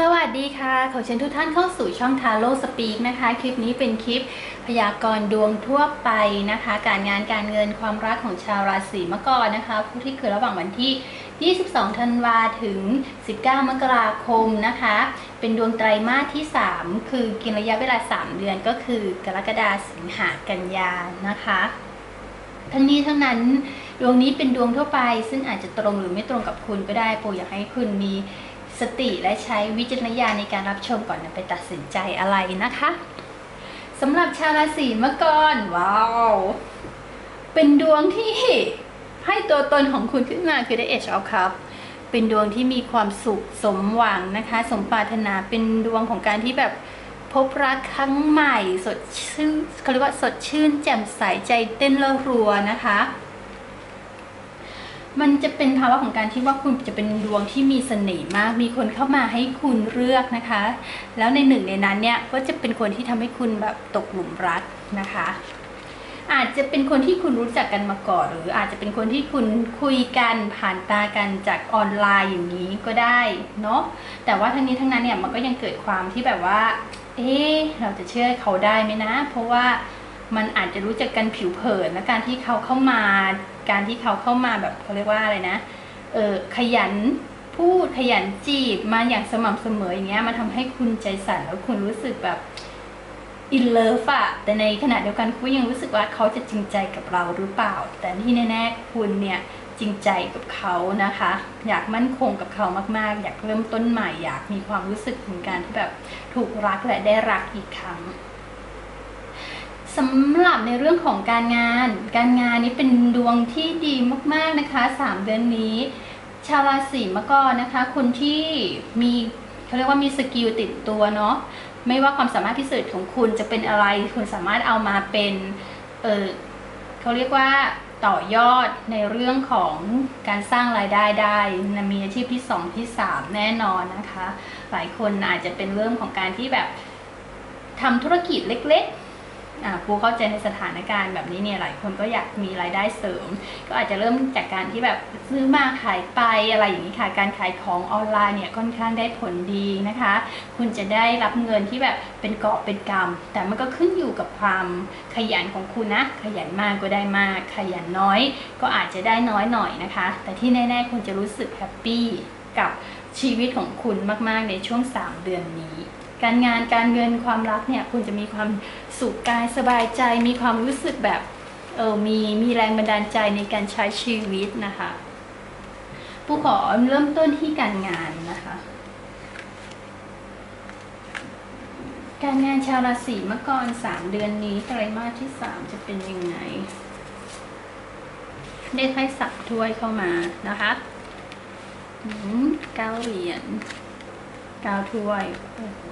สวัสดีค่ะ ขอเชิญทุกท่านเข้าสู่ช่องทาโร่สปีกนะคะ คลิปนี้เป็นคลิปพยากรณ์ดวงทั่วไปนะคะ การงานการเงินความรักของชาวราศีมกรนะคะ ผู้ที่เกิดระหว่างวันที่ 22 ธันวาถึง 19 มกราคมนะคะ เป็นดวงไตรมาสที่ 3 คือกินระยะเวลา 3 เดือนก็คือกรกฎาสิงหากันยานะคะ ทั้งนี้ทั้งนั้นดวงนี้เป็นดวงทั่วไป ซึ่งอาจจะตรงหรือไม่ตรงกับคุณก็ได้โปรอยากให้คุณมี สติและใช้วิจารณญาณในการรับชมก่อนนำไปตัดสินใจอะไรนะคะสำหรับชาวราศีมะกรว้าว เป็นดวงที่ให้ตัวตนของคุณขึ้นมาคือได้ Age of Cup เป็นดวงที่มีความสุขสมหวังนะคะ สมปรารถนาเป็นดวงของการที่แบบพบรักครั้งใหม่ สดชื่นเขาเรียกว่าสดชื่น แจ่มใสใจเต้นระรัวนะคะ มันจะเป็นภาวะของการที่ว่าคุณจะเป็นดวงที่มีเสน่ห์มาก มีคนเข้ามาให้คุณเลือกนะคะ แล้วในหนึ่งในนั้นเนี่ยก็จะเป็นคนที่ทำให้คุณแบบตกหลุมรักนะคะ อาจจะเป็นคนที่คุณรู้จักกันมาก่อน หรืออาจจะเป็นคนที่คุณคุยกันผ่านตากันจากออนไลน์อย่างนี้ก็ได้เนาะ แต่ว่าทั้งนี้ทั้งนั้นเนี่ยมันก็ยังเกิดความที่แบบว่า เอ๊เราจะเชื่อเขาได้ไหมนะ เพราะว่ามันอาจจะรู้จักกันผิวเผินและการที่เขาเข้ามา การที่เขาเข้ามาแบบเขาเรียกว่าอะไรนะ เออขยันพูดขยันจีบมาอย่างสม่ำเสมออย่างเงี้ยมาทำให้คุณใจสั่นแล้วคุณรู้สึกแบบอินเลิฟอะแต่ในขณะเดียวกันคุณยังรู้สึกว่าเขาจะจริงใจกับเราหรือเปล่า แต่ที่แน่ๆคุณเนี่ยจริงใจกับเขานะคะ อยากมั่นคงกับเขามากๆ อยากเริ่มต้นใหม่ อยากมีความรู้สึกถึงการที่แบบถูกรักและได้รักอีกครั้ง สำหรับในเรื่องของการงาน การงานนี้เป็นดวงที่ดีมากๆนะคะ 3 เดือนนี้ ชาวราศีมกรนะคะ คนที่มีเขาเรียกว่ามีสกิลติดตัวเนาะไม่ว่าความสามารถพิเศษของคุณจะเป็นอะไร คุณสามารถเอามาเป็นเออเขาเรียกว่าต่อยอดในเรื่องของการสร้างรายได้ได้มีอาชีพที่2ที่3แน่นอนนะคะ หลายคนอาจจะเป็นเรื่องของการที่แบบทำธุรกิจเล็ก ๆอ่าปูเข้าใจในสถานการณ์แบบนี้เนี่ยหลายคนก็อยากมีรายได้เสริม ก็อาจจะเริ่มจากการที่แบบซื้อมาขายไปอะไรอย่างนี้ค่ะ การขายของออนไลน์เนี่ยค่อนข้างได้ผลดีนะคะ คุณจะได้รับเงินที่แบบเป็นเกาะเป็นกำแต่มันก็ขึ้นอยู่กับความขยันของคุณนะ ขยันมากก็ได้มาก ขยันน้อย ก็อาจจะได้น้อยหน่อยนะคะ แต่ที่แน่ ๆ คุณจะรู้สึกแฮปปี้กับชีวิตของคุณมาก ๆ ในช่วง 3 เดือนนี้ การงานการเงินความรักเนี่ยคุณจะมีความสุขกายสบายใจ มีความรู้สึกแบบเออมีมีแรงบันดาลใจในการใช้ชีวิตนะคะผู้ขอเริ่มต้นที่การงานนะคะ การงานชาวราศีมกรสามเดือนนี้ไตรมาสที่สามจะเป็นยังไงได้ไพ่สับถ้วยเข้ามานะคะอืมเก้าเหรียญเก้าถ้วยโอ้โห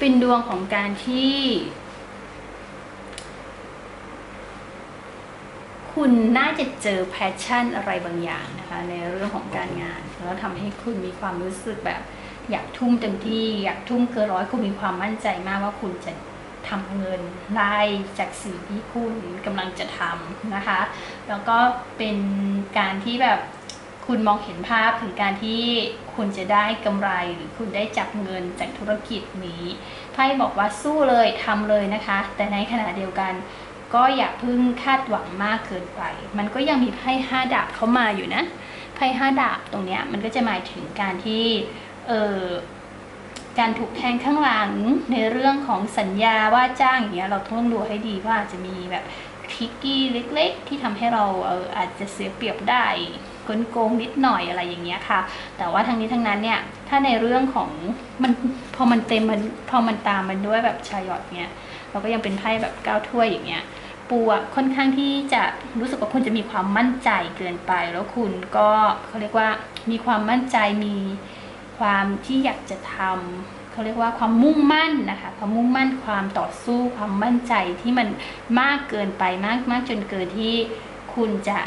เป็นดวงของการที่ คุณน่าจะเจอแพชชั่นอะไรบางอย่างนะคะ ในเรื่องของการงาน แล้วทำให้คุณมีความรู้สึกแบบ อยากทุ่มเต็มที่ อยากทุ่มเกินร้อยคุณมีความมั่นใจมากว่าคุณจะทำเงินได้จากสิ่งที่คุณกำลังจะทำนะคะ แล้วก็เป็นการที่แบบ คุณมองเห็นภาพถึงการที่คุณจะได้กำไรหรือคุณได้จับเงินจากธุรกิจนี้ไพ่บอกว่าสู้เลยทำเลยนะคะ แต่ในขณะเดียวกันก็อย่าเพึ่งคาดหวังมากเกินไป มันก็ยังมีไพ่ห้าดาบเข้ามาอยู่นะ ไพ่ห้าดาบตรงเนี้ยมันก็จะหมายถึงการที่ เออการถูกแทงข้างหลังในเรื่องของสัญญาว่าจ้างอย่างเงี้ยเราต้องดูให้ดีว่าจะมีแบบทิกกี้เล็ก ๆ ที่ทำให้เราเอออาจจะเสียเปรียบได้ กลโกงนิดหน่อยอะไรอย่างเงี้ยค่ะ แต่ว่าทั้งนี้ทั้งนั้นเนี่ยถ้าในเรื่องของมันพอมันเต็มมันพอมันตามมันด้วยแบบชายอดเนี้ยเราก็ยังเป็นไพ่แบบก้าวถ้วยอย่างเงี้ยปูอะค่อนข้างที่จะรู้สึกว่าคุณจะมีความมั่นใจเกินไป แล้วคุณก็เขาเรียกว่ามีความมั่นใจมีความที่อยากจะทำเขาเรียกว่าความมุ่งมั่นนะคะความมุ่งมั่นความต่อสู้ความมั่นใจที่มันมากเกินไปมากมากจนเกินที่คุณจะ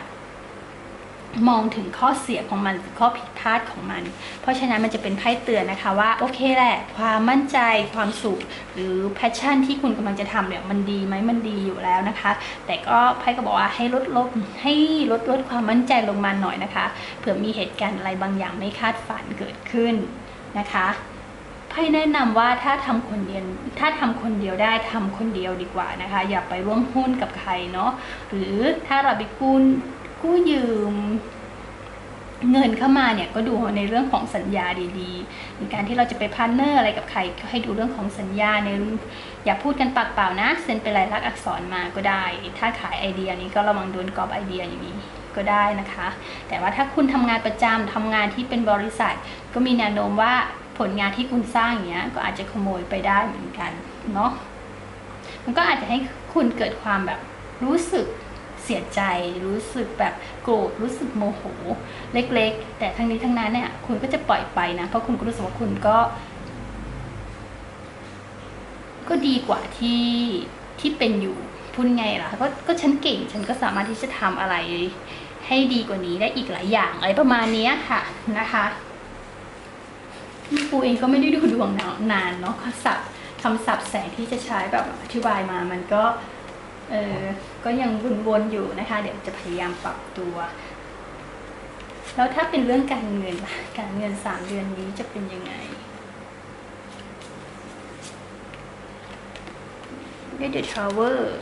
มองถึงข้อเสียของมันข้อผิดพลาดของมัน เพราะฉะนั้นมันจะเป็นไพ่เตือนนะคะว่าโอเคแหละ ความมั่นใจความสุข หรือแพชชั่นที่คุณกำลังจะทำเนี่ยมันดีไหมมันดีอยู่แล้วนะคะ แต่ก็ไพ่ก็บอกว่าให้ลดลดให้ลดลดความมั่นใจลงมาหน่อยนะคะเผื่อมีเหตุการณ์อะไรบางอย่างไม่คาดฝันเกิดขึ้นนะคะไพ่แนะนำว่าถ้าทำคนเดียวถ้าทำคนเดียวได้ทำคนเดียวดีกว่านะคะ อย่าไปร่วมหุ้นกับใครเนาะหรือถ้าเราไปกู้ กู้ยืมเงินเข้ามาเนี่ยก็ดูในเรื่องของสัญญาดีๆในการที่เราจะไปพาร์ทเนอร์อะไรกับใครก็ให้ดูเรื่องของสัญญาในอย่าพูดกันปากเปล่านะเซ็นเป็นลายลักษณ์อักษรมาก็ได้ ถ้าขายไอเดียนี้ก็ระวังโดนกรอบไอเดียอย่างนี้ก็ได้นะคะ แต่ว่าถ้าคุณทำงานประจำทำงานที่เป็นบริษัท ก็มีแนวโน้มว่าผลงานที่คุณสร้างอย่างเงี้ยก็อาจจะขโมยไปได้เหมือนกันเนาะมันก็อาจจะให้คุณเกิดความแบบรู้สึก เสียใจ รู้สึกแบบโกรธรู้สึกโมโห เล็ก ๆ แต่ทั้งนี้ทั้งนั้นเนี่ยคุณก็จะปล่อยไปนะเพราะคุณก็รู้สึกว่าคุณก็ ก็ดีกว่าที่ที่เป็นอยู่พูดไงล่ะก็ก็ฉันเก่งฉันก็สามารถที่จะทำอะไร ให้ดีกว่านี้ได้อีกหลายอย่างอะไรประมาณนี้ค่ะนะคะปูเองก็ไม่ได้ดูดวงนานเนาะคำศัพท์คำศัพท์แสงที่จะใช้แบบอธิบายมามันก็ เออ ก็ยังวนๆอยู่นะคะ เดี๋ยวจะพยายามปรับตัว แล้วถ้าเป็นเรื่องการเงินล่ะ การเงินสามเดือนนี้จะเป็นยังไงได้เดอะทราเวอร์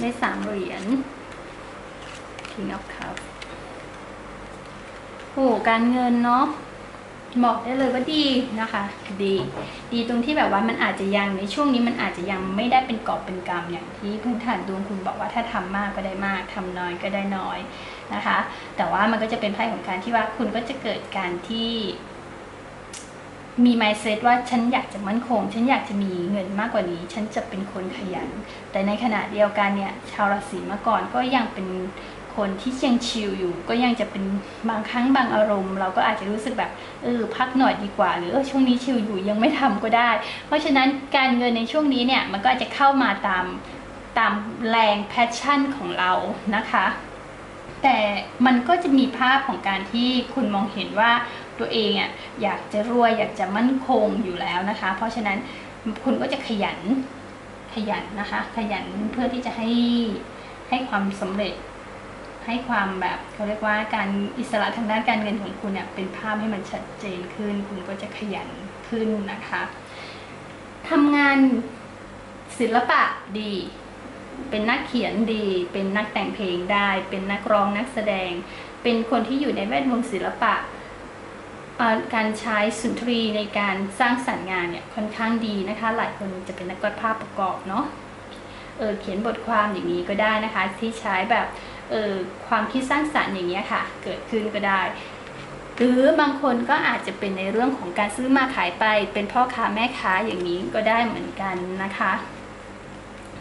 ได้สามเหรียญ King of Cups โอ้การเงินเนาะ บอกได้เลยว่าดีนะคะ ดี ดีตรงที่แบบว่ามันอาจจะยังในช่วงนี้มันอาจจะยังไม่ได้เป็นกอบเป็นกำอย่างที่พื้นฐานดวงคุณบอกว่าถ้าทำมากก็ได้มากทำน้อยก็ได้น้อยนะคะ แต่ว่ามันก็จะเป็นไพ่ของการที่ว่าคุณก็จะเกิดการที่มี mindset ว่าฉันอยากจะมั่นคง ฉันอยากจะมีเงินมากกว่านี้ ฉันจะเป็นคนขยัน แต่ในขณะเดียวกันเนี่ย ชาวราศีมาก่อนก็ยังเป็น คนที่ยังชิลอยู่ ก็ยังจะเป็นบางครั้งบางอารมณ์ เราก็อาจจะรู้สึกแบบเออพักหน่อยดีกว่า หรือออช่วงนี้ชิลอยู่ยังไม่ทำก็ได้ เพราะฉะนั้นการเงินในช่วงนี้เนี่ยมันก็อาจจะเข้ามาตามตามแรงแพชชั่นของเรานะคะ แต่มันก็จะมีภาพของการที่คุณมองเห็นว่าตัวเองอะอยากจะรวยอยากจะมั่นคงอยู่แล้วนะคะ เพราะฉะนั้นคุณก็จะขยันขยันนะคะ ขยันเพื่อที่จะให้ให้ความสำเร็จ ให้ความแบบเขาเรียกว่าการอิสระทางด้านการเงินของคุณเนี่ยเป็นภาพให้มันชัดเจนขึ้น คุณก็จะขยันขึ้นนะคะทำงานศิลปะดี เป็นนักเขียนดี เป็นนักแต่งเพลงได้ เป็นนักร้องนักแสดง เป็นคนที่อยู่ในแวดวงศิลปะการใช้สุนทรีในการสร้างสรรค์งานเนี่ยค่อนข้างดีนะคะ หลายคนจะเป็นนักวาดภาพประกอบเนาะเออเขียนบทความอย่างนี้ก็ได้นะคะ ที่ใช้แบบ ออความคิดสร้างสรรค์อย่างเงี้ยค่ะ เกิดขึ้นก็ได้ หรือบางคนก็อาจจะเป็นในเรื่องของการซื้อมาขายไป เป็นพ่อค้าแม่ค้าอย่างนี้ก็ได้เหมือนกันนะคะ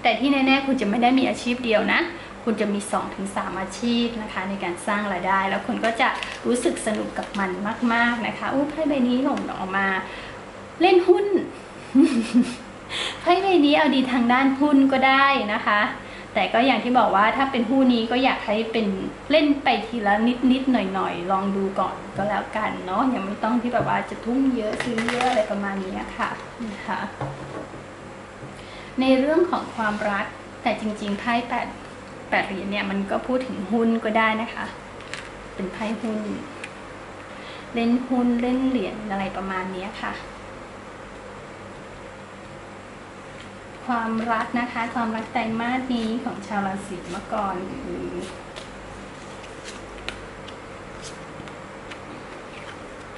แต่ที่แน่ๆคุณจะไม่ได้มีอาชีพเดียวนะคุณจะมี 2-3ถึงอาชีพนะคะ ในการสร้างรายได้ แล้วคุณก็จะรู้สึกสนุกกับมันมาก ๆนะคะอู้ไพ่ใบนี้หล่นออกมา เล่นหุ้นไพ่ใบนี้เอาดีทางด้านหุ้นก็ได้นะคะ แต่ก็อย่างที่บอกว่าถ้าเป็นหุ้นี้ก็อยากให้เป็นเล่นไปทีละนิดนิดๆหน่อยหน่อยๆลองดูก่อนก็แล้วกันเนาะยังไม่ต้องที่แบบว่าจะทุ่มเยอะซื้อเยอะอะไรประมาณนี้ค่ะนะคะในเรื่องของความรักแต่จริงๆไพ่แปดแปดเหรียญเนี่ยมันก็พูดถึงหุ้นก็ได้นะคะ เป็นไพ่หุ้น เล่นหุ้นเล่นเหรียญอะไรประมาณนี้ค่ะ ความรักนะคะ ความรักไตรมาสนี้ของชาวราศีมังกรคือ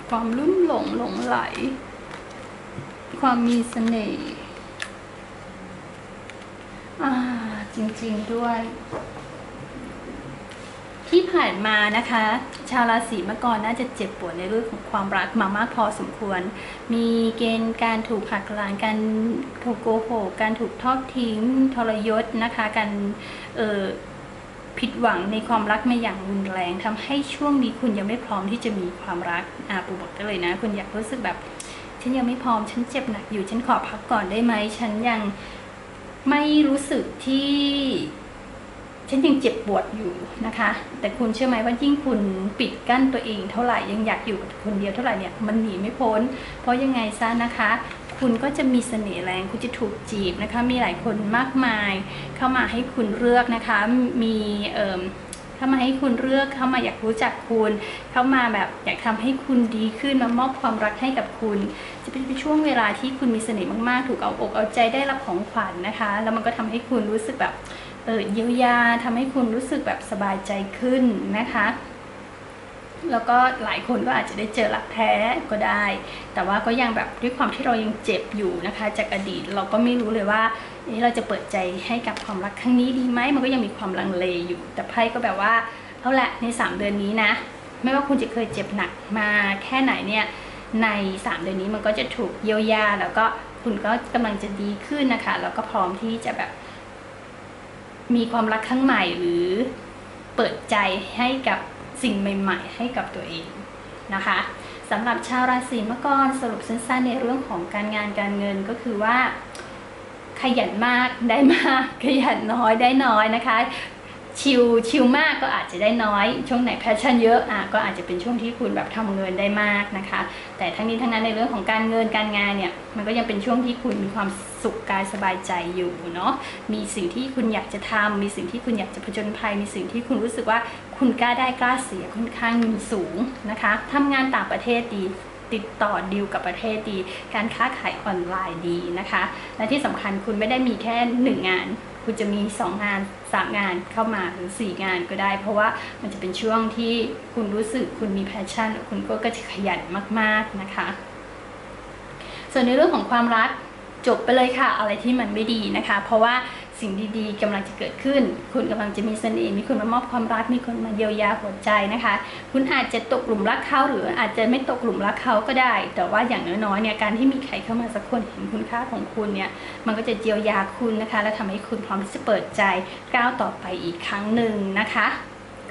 ความลุ่มหลงหลงไหล ความมีเสน่ห์จริง ๆ ด้วย ที่ผ่านมานะคะ ชาวราศีมังกรน่าจะเจ็บปวดในเรื่องของความรักมามากพอสมควร มีเกณฑ์การถูกหักหลังการถูกโกหกการถูกทอดทิ้งทรยศนะคะการเอ่อผิดหวังในความรักมาอย่างรุนแรงทำให้ช่วงนี้คุณยังไม่พร้อมที่จะมีความรักอ่าปูบอกได้เลยนะ คุณอยากรู้สึกแบบ ฉันยังไม่พร้อมฉันเจ็บหนักอยู่ฉันขอพักก่อนได้ไหมฉันยังไม่รู้สึกที่ ฉันยังเจ็บปวดอยู่นะคะ แต่คุณเชื่อไหมว่ายิ่งคุณปิดกั้นตัวเองเท่าไหร่ยังอยากอยู่กับคนเดียวเท่าไหร่เนี่ยมันหนีไม่พ้น เพราะยังไงซะนะคะ คุณก็จะมีเสน่ห์แรงคุณจะถูกจีบนะคะ มีหลายคนมากมายเข้ามาให้คุณเลือกนะคะ มีเอ่มเข้ามาให้คุณเลือกเข้ามาอยากรู้จักคุณ เข้ามาแบบอยากทำให้คุณดีขึ้นมามอบความรักให้กับคุณ จะเป็นช่วงเวลาที่คุณมีเสน่ห์มากๆ ถูกเอาอกเอาใจได้รับของขวัญนะคะ แล้วมันก็ทำให้คุณรู้สึกแบบ เออเยียวยาทำให้คุณรู้สึกแบบสบายใจขึ้นนะคะ แล้วก็หลายคนก็อาจจะได้เจอรักแท้ก็ได้ แต่ว่าก็ยังแบบด้วยความที่เรายังเจ็บอยู่นะคะ จากอดีตเราก็ไม่รู้เลยว่าเอ๊ะเราจะเปิดใจให้กับความรักครั้งนี้ดีไหมมันก็ยังมีความลังเลอยู่ แต่ไพ่ก็แบบว่าเอาละใน 3 เดือนนี้นะ ไม่ว่าคุณจะเคยเจ็บหนักมาแค่ไหนเนี่ยใน 3 เดือนนี้มันก็จะถูกเยียวยา แล้วก็คุณก็กำลังจะดีขึ้นนะคะ แล้วก็พร้อมที่จะแบบ มีความรักครั้งใหม่หรือเปิดใจให้กับสิ่งใหม่ ๆ ให้กับตัวเองนะคะสำหรับชาวราศีมังกรสรุปสั้นๆในเรื่องของการงานการเงินก็คือว่าขยันมากได้มากขยันน้อยได้น้อยนะคะ ชิลชิลมากก็อาจจะได้น้อย ช่วงไหนแพชชั่นเยอะอะก็อาจจะเป็นช่วงที่คุณแบบทำเงินได้มากนะคะ แต่ทั้งนี้ทั้งนั้นในเรื่องของการเงินการงานเนี่ยมันก็ยังเป็นช่วงที่คุณมีความสุขกายสบายใจอยู่เนาะมีสิ่งที่คุณอยากจะทำมีสิ่งที่คุณอยากจะผจญภัย มีสิ่งที่คุณรู้สึกว่าคุณกล้าได้กล้าเสียค่อนข้างสูงนะคะทำงานต่างประเทศดีติดต่อดีลกับประเทศดี การค้าขายออนไลน์ดีนะคะ และที่สำคัญคุณไม่ได้มีแค่หนึ่งงาน คุณจะมี 2 งาน 3 งานเข้ามาหรือ 4 งานก็ได้ เพราะว่ามันจะเป็นช่วงที่คุณรู้สึกคุณมีแพชชั่น คุณก็จะขยันมากๆนะคะ ส่วนในเรื่องของความรักจบไปเลยค่ะ อะไรที่มันไม่ดีนะคะ เพราะว่า สิ่งดีๆกำลังจะเกิดขึ้น คุณกำลังจะมีเสน่ห์มีคนมามอบความรักมีคนมาเยียวยาหัวใจนะคะ คุณอาจจะตกหลุมรักเขาหรืออาจจะไม่ตกหลุมรักเขาก็ได้ แต่ว่าอย่างน้อยๆเนี่ยการที่มีใครเข้ามาสักคนเห็นคุณค่าของคุณเนี่ยมันก็จะเยียวยาคุณนะคะ และทำให้คุณพร้อมที่จะเปิดใจก้าวต่อไปอีกครั้งหนึ่งนะคะ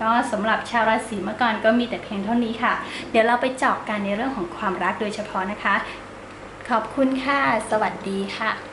ก็สำหรับชาวราศีมังกรก็มีแต่เพียงเท่านี้ค่ะ เดี๋ยวเราไปเจาะกันในเรื่องของความรักโดยเฉพาะนะคะ ขอบคุณค่ะ สวัสดีค่ะ